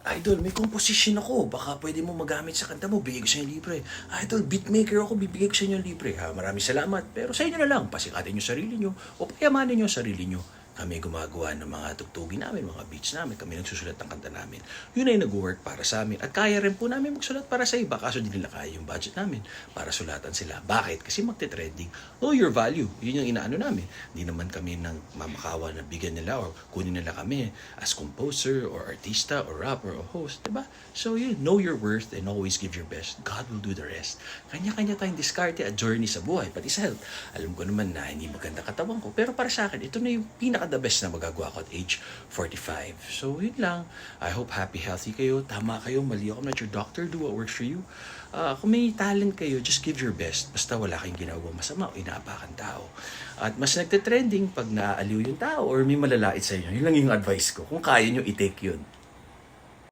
Idol, may composition ako. Baka pwede mo magamit sa kanta mo. Bigay ko sa inyo libre. Idol, beatmaker ako. Bibigay ko sa inyo libre. Ha, maraming salamat. Pero sa inyo na lang. Pasikatin nyo sarili nyo. O payamanin nyo sarili nyo. Kami gumagawa ng mga tugtugin namin, mga beats namin. Kami nagsusulat ng kanta namin. Yun ay nag-work para sa amin. At kaya rin po namin magsulat para sa iba. Kaso di nila kaya yung budget namin para sulatan sila. Bakit? Kasi magte-trending. Know your value. Yun yung inaano namin. Hindi naman kami nang mamakawa na bigyan nila or kunin nila kami as composer or artista or rapper or host. Diba? So yun, know your worth and always give your best. God will do the rest. Kanya-kanya tayong diskarte at journey sa buhay, pati sa health. Alam ko naman na hindi maganda katawan ko. Pero para sa akin, ito na yung pinaka the best na magagawa ko at age 45. So yun lang. I hope happy, healthy kayo. Tama kayo, mali ako. I'm your doctor. Do what works for you. Ah, kung may talent kayo, just give your best. Basta wala kayong ginagawa masama o inaapakan tao. At mas nagte-trending pag naaaliw yung tao or may malalait sa inyo. Yun lang yung advice ko. Kung kaya nyo, i-take yun.